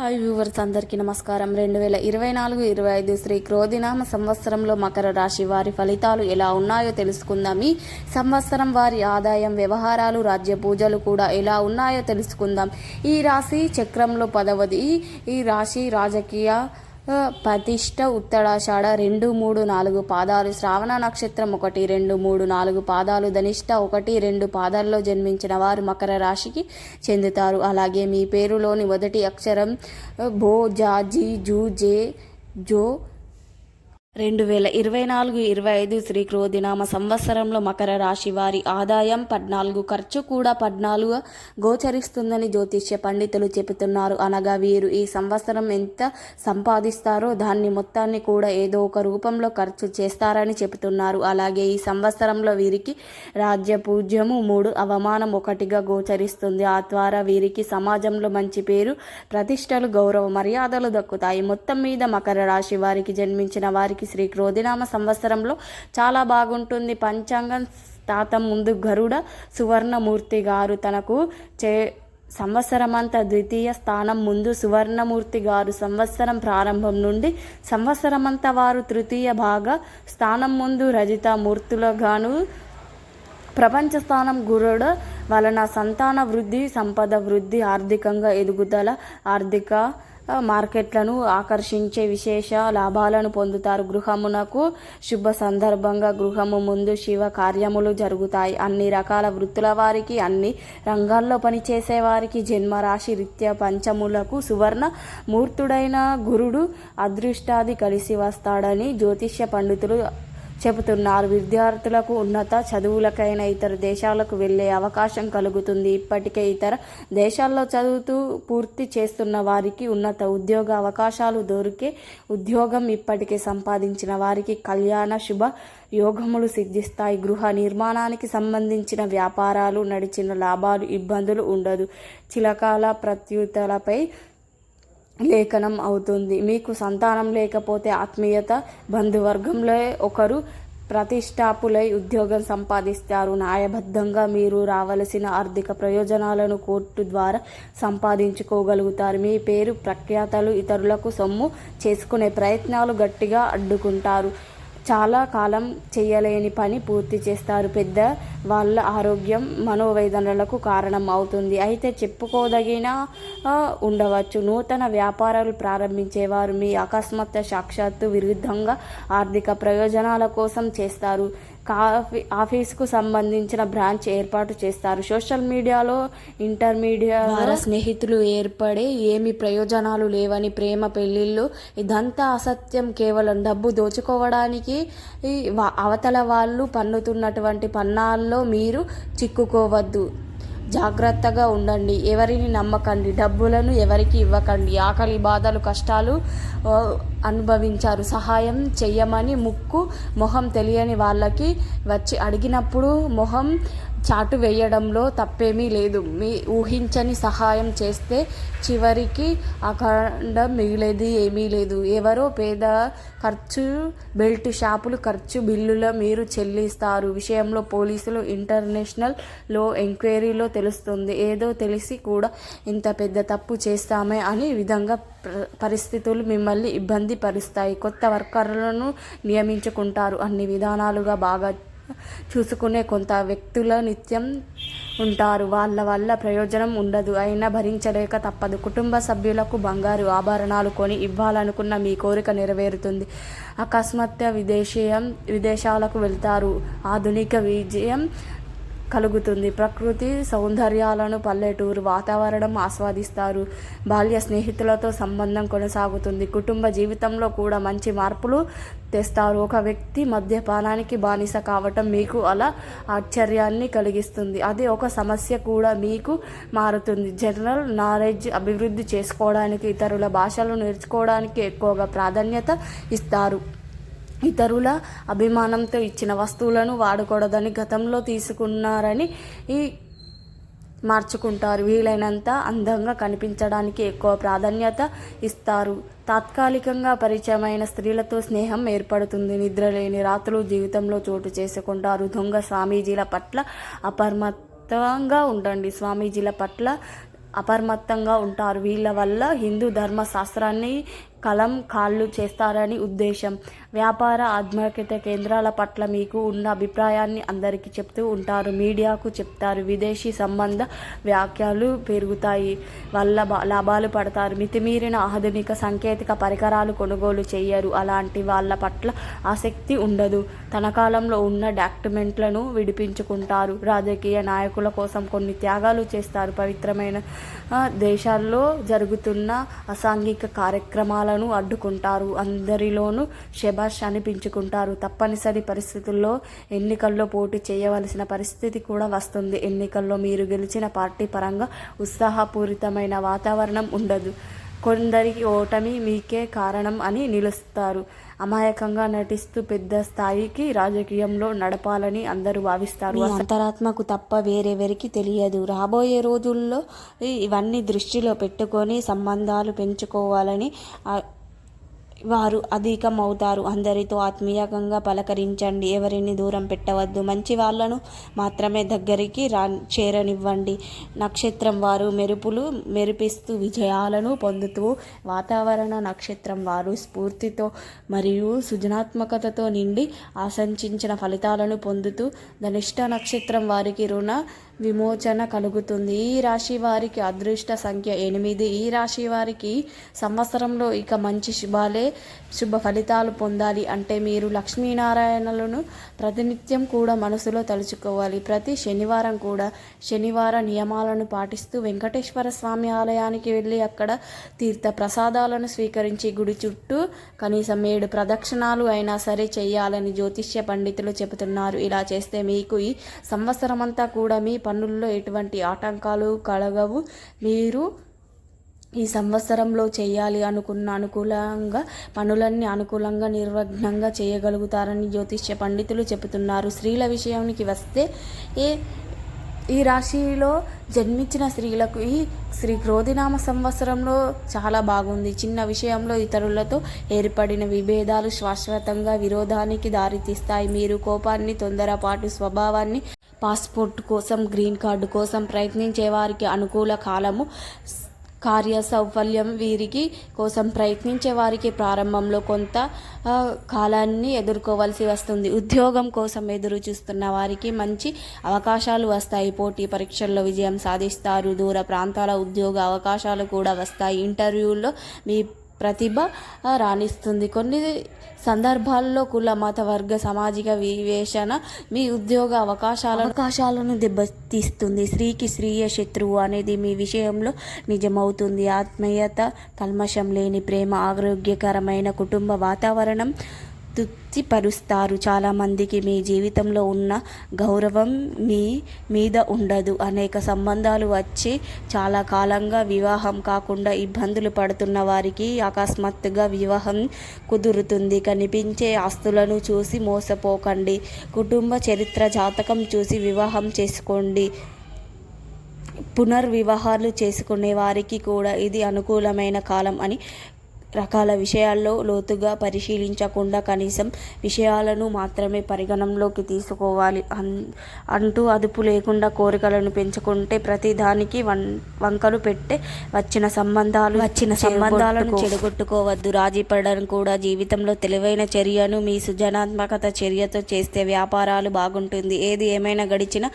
Hi viewers అందరికీ నమస్కారం. రెండు వేల ఇరవై నాలుగు ఇరవై ఐదు శ్రీ క్రోధినామ సంవత్సరంలో మకర రాశి వారి ఫలితాలు ఎలా ఉన్నాయో తెలుసుకుందాం ఈ సంవత్సరం వారి ఆదాయం వ్యవహారాలు రాజ్య పూజలు కూడా ఎలా ఉన్నాయో తెలుసుకుందాం. ఈ రాశి చక్రంలో పదవది. ఈ రాశి రాజకీయ పతిష్ట ప్రతిష్ట ఉత్తరాషాఢ రెండు మూడు నాలుగు పాదాలు శ్రావణ నక్షత్రం ఒకటి రెండు మూడు నాలుగు పాదాలు ధనిష్ట ఒకటి రెండు పాదాల్లో జన్మించిన వారు మకర రాశికి చెందుతారు. అలాగే మీ పేరులోని మొదటి అక్షరం భో జా జీ జూ జే జో రెండు వేల ఇరవై నాలుగు ఇరవై ఐదు శ్రీ క్రోధినామ సంవత్సరంలో మకర రాశి వారి ఆదాయం పద్నాలుగు ఖర్చు కూడా పద్నాలుగు గోచరిస్తుందని జ్యోతిష్య పండితులు చెబుతున్నారు. అనగా వీరు ఈ సంవత్సరం ఎంత సంపాదిస్తారో దాన్ని మొత్తాన్ని కూడా ఏదో ఒక రూపంలో ఖర్చు చేస్తారని చెబుతున్నారు. అలాగే ఈ సంవత్సరంలో వీరికి రాజ్య పూజ్యము మూడు అవమానం ఒకటిగా గోచరిస్తుంది. ఆ ద్వారా వీరికి సమాజంలో మంచి పేరు ప్రతిష్టలు గౌరవ మర్యాదలు దక్కుతాయి. మొత్తం మీద మకర రాశి వారికి జన్మించిన వారికి శ్రీ క్రోధినామ సంవత్సరంలో చాలా బాగుంటుంది. పంచాంగం తాతం ముందు గరుడ సువర్ణమూర్తి గారు తనకు చే సంవత్సరమంతా ద్వితీయ స్థానం ముందు సువర్ణమూర్తి గారు సంవత్సరం ప్రారంభం నుండి సంవత్సరమంతా వారు తృతీయ భాగ స్థానం ముందు రజిత మూర్తులుగాను ప్రపంచ స్థానం గురుడు వలన సంతాన వృద్ధి సంపద వృద్ధి ఆర్థికంగా ఎదుగుదల ఆర్థిక మార్కెట్లను ఆకర్షించే విశేష లాభాలను పొందుతారు. గృహమునకు శుభ సందర్భంగా గృహము ముందు శివ కార్యములు జరుగుతాయి. అన్ని రకాల వృత్తుల వారికి అన్ని రంగాల్లో పనిచేసే వారికి జన్మరాశి రీత్యా పంచములకు సువర్ణ మూర్తుడైన గురుడు అదృష్టాది కలిసి వస్తాడని జ్యోతిష్య పండితులు చెబుతున్నారు. విద్యార్థులకు ఉన్నత చదువులకైనా ఇతర దేశాలకు వెళ్ళే అవకాశం కలుగుతుంది. ఇప్పటికే ఇతర దేశాల్లో చదువుతూ పూర్తి చేస్తున్న వారికి ఉన్నత ఉద్యోగ అవకాశాలు దొరికే ఉద్యోగం ఇప్పటికే సంపాదించిన వారికి కళ్యాణ శుభ యోగములు సిద్ధిస్తాయి. గృహ నిర్మాణానికి సంబంధించిన వ్యాపారాలు నడిచిన లాభాలు ఇబ్బందులు ఉండదు. చిలకాల ప్రత్యుతలపై లేఖనం అవుతుంది. మీకు సంతానం లేకపోతే ఆత్మీయత బంధువర్గంలో ఒకరు ప్రతిష్టాపులై ఉద్యోగం సంపాదిస్తారు. న్యాయబద్ధంగా మీరు రావలసిన ఆర్థిక ప్రయోజనాలను కోర్టు ద్వారా సంపాదించుకోగలుగుతారు. మీ పేరు ప్రఖ్యాతలు ఇతరులకు సొమ్ము చేసుకునే ప్రయత్నాలు గట్టిగా అడ్డుకుంటారు. చాలా కాలం చేయలేని పని పూర్తి చేస్తారు. పెద్ద వాళ్ళ ఆరోగ్యం మనోవేదనలకు కారణం అవుతుంది. అయితే చెప్పుకోదగిన ఉండవచ్చు. నూతన వ్యాపారాలు ప్రారంభించేవారు మీ అకస్మాత్ సాక్షాత్తు విరుద్ధంగా ఆర్థిక ప్రయోజనాల కోసం చేస్తారు. కాఫీ ఆఫీస్కు సంబంధించిన బ్రాంచ్ ఏర్పాటు చేస్తారు. సోషల్ మీడియాలో ఇంటర్మీడియా ద్వారా స్నేహితులు ఏర్పడే ఏమి ప్రయోజనాలు లేవని ప్రేమ పెళ్ళిళ్ళు ఇదంతా అసత్యం కేవలం డబ్బు దోచుకోవడానికి అవతల వాళ్ళు పన్నుతున్నటువంటి పన్నాల్లో మీరు చిక్కుకోవద్దు. జాగ్రత్తగా ఉండండి. ఎవరిని నమ్మకండి. డబ్బులను ఎవరికి ఇవ్వకండి. ఆకలి బాధలు కష్టాలు అనుభవించారు. సహాయం చెయ్యమని ముక్కు మొహం తెలియని వాళ్ళకి వచ్చి అడిగినప్పుడు మొహం చాటు వేయడంలో తప్పేమీ లేదు. మీ ఊహించని సహాయం చేస్తే చివరికి అఖండ మిగిలేది ఏమీ లేదు. ఎవరో పేద ఖర్చు బెల్ట్ షాపులు ఖర్చు బిల్లుల మీరు చెల్లిస్తారు. విషయంలో పోలీసులు ఇంటర్నేషనల్లో ఎంక్వైరీలో తెలుస్తుంది. ఏదో తెలిసి కూడా ఇంత పెద్ద తప్పు చేస్తామే అని విధంగా పరిస్థితులు మిమ్మల్ని ఇబ్బంది పరుస్తాయి. కొత్త వర్కర్లను నియమించుకుంటారు. అన్ని విధానాలుగా బాగా చూసుకునే కొంత వ్యక్తుల నిత్యం ఉంటారు. వాళ్ళ వల్ల ప్రయోజనం ఉండదు. అయినా భరించలేక తప్పదు. కుటుంబ సభ్యులకు బంగారు ఆభరణాలు కొని ఇవ్వాలనుకున్న మీ కోరిక నెరవేరుతుంది. అకస్మాత్తుగా విదేశీయం విదేశాలకు వెళ్తారు. ఆధునిక విజయం కలుగుతుంది. ప్రకృతి సౌందర్యాలను పల్లెటూరు వాతావరణం ఆస్వాదిస్తారు. బాల్య స్నేహితులతో సంబంధం కొనసాగుతుంది. కుటుంబ జీవితంలో కూడా మంచి మార్పులు తెస్తారు. ఒక వ్యక్తి మద్యపానానికి బానిస కావటం మీకు అలా ఆశ్చర్యాన్ని కలిగిస్తుంది. అది ఒక సమస్య కూడా మీకు మారుతుంది. జనరల్ నాలెడ్జ్ అభివృద్ధి చేసుకోవడానికి ఇతరుల భాషలు నేర్చుకోవడానికి ఎక్కువగా ప్రాధాన్యత ఇస్తారు. ఇతరుల అభిమానంతో ఇచ్చిన వస్తువులను వాడకూడదని గతంలో తీసుకున్నారని ఈ మార్చుకుంటారు. వీలైనంత అందంగా కనిపించడానికి ఎక్కువ ప్రాధాన్యత ఇస్తారు. తాత్కాలికంగా పరిచయమైన స్త్రీలతో స్నేహం ఏర్పడుతుంది. నిద్రలేని రాత్రులు జీవితంలో చోటు చేసుకుంటారు. దొంగ స్వామీజీల పట్ల అపర్మత్తంగా ఉండండి. స్వామీజీల పట్ల అపర్మత్తంగా ఉంటారు. వీళ్ళ వల్ల హిందూ ధర్మశాస్త్రాన్ని కలం కాళ్ళు చేస్తారని ఉద్దేశం. వ్యాపార ఆధ్యాత్మిక కేంద్రాల పట్ల మీకు ఉన్న అభిప్రాయాన్ని అందరికీ చెప్తూ ఉంటారు. మీడియాకు చెప్తారు. విదేశీ సంబంధ వ్యాఖ్యలు పెరుగుతాయి. వల్ల బా- లాభాలు పడతారు. మితిమీరిన ఆధునిక సాంకేతిక పరికరాలు కొనుగోలు చేయరు. అలాంటి వాళ్ళ పట్ల ఆసక్తి ఉండదు. తన కాలంలో ఉన్న డాక్యుమెంట్లను విడిపించుకుంటారు. రాజకీయ నాయకుల కోసం కొన్ని త్యాగాలు చేస్తారు. పవిత్రమైన దేశాల్లో జరుగుతున్న అసాంఘిక కార్యక్రమాల కార్యక్రమాలను అడ్డుకుంటారు. అందరిలోనూ శబాష్ అనిపించుకుంటారు. తప్పనిసరి పరిస్థితుల్లో ఎన్నికల్లో పోటీ చేయవలసిన పరిస్థితి కూడా వస్తుంది. ఎన్నికల్లో మీరు గెలిచిన పార్టీ పరంగా ఉత్సాహపూరితమైన వాతావరణం ఉండదు. కొందరికి ఓటమి మీకే కారణం అని నిలుస్తారు. అమాయకంగా నటిస్తూ పెద్ద స్థాయికి రాజకీయంలో నడపాలని అందరూ భావిస్తారు. అంతరాత్మకు తప్ప వేరెవరికి తెలియదు. రాబోయే రోజుల్లో ఇవన్నీ దృష్టిలో పెట్టుకొని సంబంధాలు పెంచుకోవాలని వారు అధికమవుతారు. అందరితో ఆత్మీయంగా పలకరించండి. ఎవరిని దూరం పెట్టవద్దు. మంచి వాళ్ళను మాత్రమే దగ్గరికి రా చేరనివ్వండి. నక్షత్రం వారు మెరుపులు మెరిపిస్తూ విజయాలను పొందుతూ వాతావరణ నక్షత్రం వారు స్ఫూర్తితో మరియు సృజనాత్మకతతో నిండి ఆశంసించిన ఫలితాలను పొందుతూ ధనిష్ట నక్షత్రం వారికి రుణ విమోచన కలుగుతుంది. ఈ రాశి వారికి అదృష్ట సంఖ్య ఎనిమిది. ఈ రాశి వారికి సంవత్సరంలో ఇక మంచి శుభాలే శుభ ఫలితాలు పొందాలి. అంటే మీరు లక్ష్మీనారాయణలను ప్రతినిత్యం కూడా మనసులో తలుచుకోవాలి. ప్రతి శనివారం కూడా శనివార నియమాలను పాటిస్తూ వెంకటేశ్వర స్వామి ఆలయానికి వెళ్ళి అక్కడ తీర్థ ప్రసాదాలను స్వీకరించి గుడి చుట్టూ కనీసం ఏడు ప్రదక్షిణాలు అయినా సరే చేయాలని జ్యోతిష్య పండితులు చెబుతున్నారు. ఇలా చేస్తే మీకు ఈ సంవత్సరం అంతా కూడా మీ పనుల్లో ఎటువంటి ఆటంకాలు కలగవు. మీరు ఈ సంవత్సరంలో చేయాలి అనుకున్న అనుకూలంగా పనులన్నీ అనుకూలంగా నిర్వఘ్నంగా చేయగలుగుతారని జ్యోతిష్య పండితులు చెబుతున్నారు. స్త్రీల విషయానికి వస్తే ఏ ఈ రాశిలో జన్మించిన స్త్రీలకు ఈ శ్రీ క్రోధినామ సంవత్సరంలో చాలా బాగుంది. చిన్న విషయంలో ఇతరులతో ఏర్పడిన విభేదాలు శాశ్వతంగా విరోధానికి దారితీస్తాయి. మీరు కోపాన్ని తొందరపాటు స్వభావాన్ని పాస్పోర్ట్ కోసం గ్రీన్ కార్డు కోసం ప్రయత్నించే వారికి అనుకూల కాలము కార్య సౌఫల్యం వీరికి కోసం ప్రయత్నించే వారికి ప్రారంభంలో కొంత కాలాన్ని ఎదుర్కోవాల్సి వస్తుంది. ఉద్యోగం కోసం ఎదురు చూస్తున్న వారికి మంచి అవకాశాలు వస్తాయి. పోటీ పరీక్షల్లో విజయం సాధిస్తారు. దూర ప్రాంతాల ఉద్యోగ అవకాశాలు కూడా వస్తాయి. ఇంటర్వ్యూల్లో మీ ప్రతిభ రాణిస్తుంది. కొన్ని సందర్భాల్లో కుల మత వర్గ సామాజిక వివేచన మీ ఉద్యోగ అవకాశాల అవకాశాలను దెబ్బతీస్తుంది. స్త్రీకి స్త్రీయ శత్రువు అనేది మీ విషయంలో నిజమవుతుంది. ఆత్మీయత కల్మషం లేని ప్రేమ ఆరోగ్యకరమైన కుటుంబ వాతావరణం తృప్తిపరుస్తారు చాలామందికి మీ జీవితంలో ఉన్న గౌరవం మీ మీద ఉండదు. అనేక సంబంధాలు వచ్చి చాలా కాలంగా వివాహం కాకుండా ఇబ్బందులు పడుతున్న వారికి అకస్మాత్తుగా వివాహం కుదురుతుంది. కనిపించే ఆస్తులను చూసి మోసపోకండి. కుటుంబ చరిత్ర జాతకం చూసి వివాహం చేసుకోండి. పునర్వివాహాలు చేసుకునే వారికి కూడా ఇది అనుకూలమైన కాలం అని రకాల విషయాల్లో లోతుగా పరిశీలించకుండా కనీసం విషయాలను మాత్రమే పరిగణనలోకి తీసుకోవాలి. అన్ అంటూ అదుపు లేకుండా కోరికలను పెంచుకుంటే ప్రతి దానికి వం వంకలు పెట్టే వచ్చిన సంబంధాలు వచ్చిన సంబంధాలను చెడగొట్టుకోవద్దు. రాజీ పడడం కూడా జీవితంలో తెలివైన చర్యను మీ సృజనాత్మకత చర్యతో చేస్తే వ్యాపారాలు బాగుంటుంది. ఏది ఏమైనా గడిచిన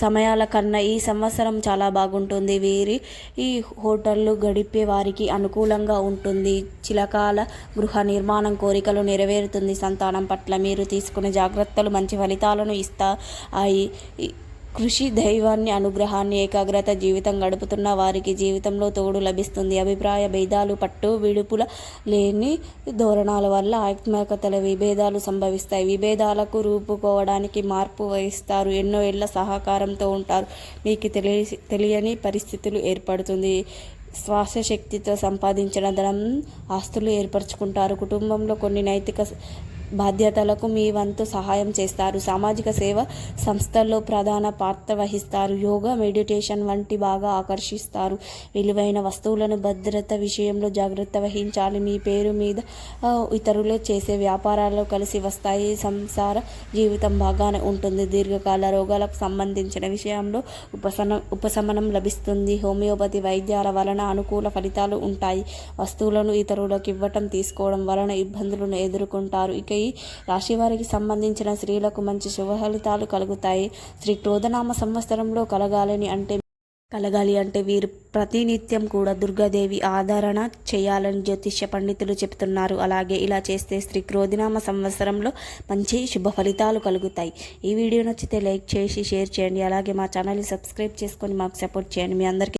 సమయాల కన్నా ఈ సంవత్సరం చాలా బాగుంటుంది. వీరి ఈ హోటళ్ళు గడిపే వారికి అనుకూలంగా ఉంటుంది. చిలకాల గృహ నిర్మాణం కోరికలు నెరవేరుతుంది. సంతానం పట్ల మీరు తీసుకునే జాగ్రత్తలు మంచి ఫలితాలను ఇస్తాయి. కృషి దైవాన్ని అనుగ్రహాన్ని ఏకాగ్రత జీవితం గడుపుతున్న వారికి జీవితంలో తోడు లభిస్తుంది. అభిప్రాయ భేదాలు పట్టు విడుపుల లేని ధోరణాల వల్ల ఆత్మకతల విభేదాలు సంభవిస్తాయి. విభేదాలకు రూపుకోవడానికి మార్పు వహిస్తారు. ఎన్నో ఏళ్ళ సహకారంతో ఉంటారు. మీకు తెలియ తెలియని పరిస్థితులు ఏర్పడుతుంది. శ్వాసశక్తితో సంపాదించిన ధనం ఆస్తులు ఏర్పరచుకుంటారు. కుటుంబంలో కొన్ని నైతిక బాధ్యతలకు మీ వంతు సహాయం చేస్తారు. సామాజిక సేవ సంస్థల్లో ప్రధాన పాత్ర వహిస్తారు. యోగా మెడిటేషన్ వంటి బాగా ఆకర్షిస్తారు. విలువైన వస్తువులను భద్రత విషయంలో జాగ్రత్త వహించాలి. మీ పేరు మీద ఇతరులు చేసే వ్యాపారాల్లో కలిసి వస్తాయి. సంసార జీవితం బాగానే ఉంటుంది. దీర్ఘకాల రోగాలకు సంబంధించిన విషయంలో ఉపశమనం ఉపశమనం లభిస్తుంది. హోమియోపతి వైద్యాల వలన అనుకూల ఫలితాలు ఉంటాయి. వస్తువులను ఇతరులకు ఇవ్వటం తీసుకోవడం వలన ఇబ్బందులను ఎదుర్కొంటారు. ఇక ఈ రాశి వారికి సంబంధించిన స్త్రీలకు మంచి శుభ ఫలితాలు కలుగుతాయి. శ్రీ క్రోధనామ సంవత్సరంలో కలగాలని అంటే కలగాలి అంటే వీరు ప్రతినిత్యం కూడా దుర్గాదేవి ఆదరణ చేయాలని జ్యోతిష్య పండితులు చెప్తున్నారు అలాగే ఇలా చేస్తే శ్రీ క్రోధినామ సంవత్సరంలో మంచి శుభ ఫలితాలు కలుగుతాయి. ఈ వీడియో నచ్చితే లైక్ చేసి షేర్ చేయండి. అలాగే మా ఛానల్ని సబ్స్క్రైబ్ చేసుకొని మాకు సపోర్ట్ చేయండి. మీ అందరికీ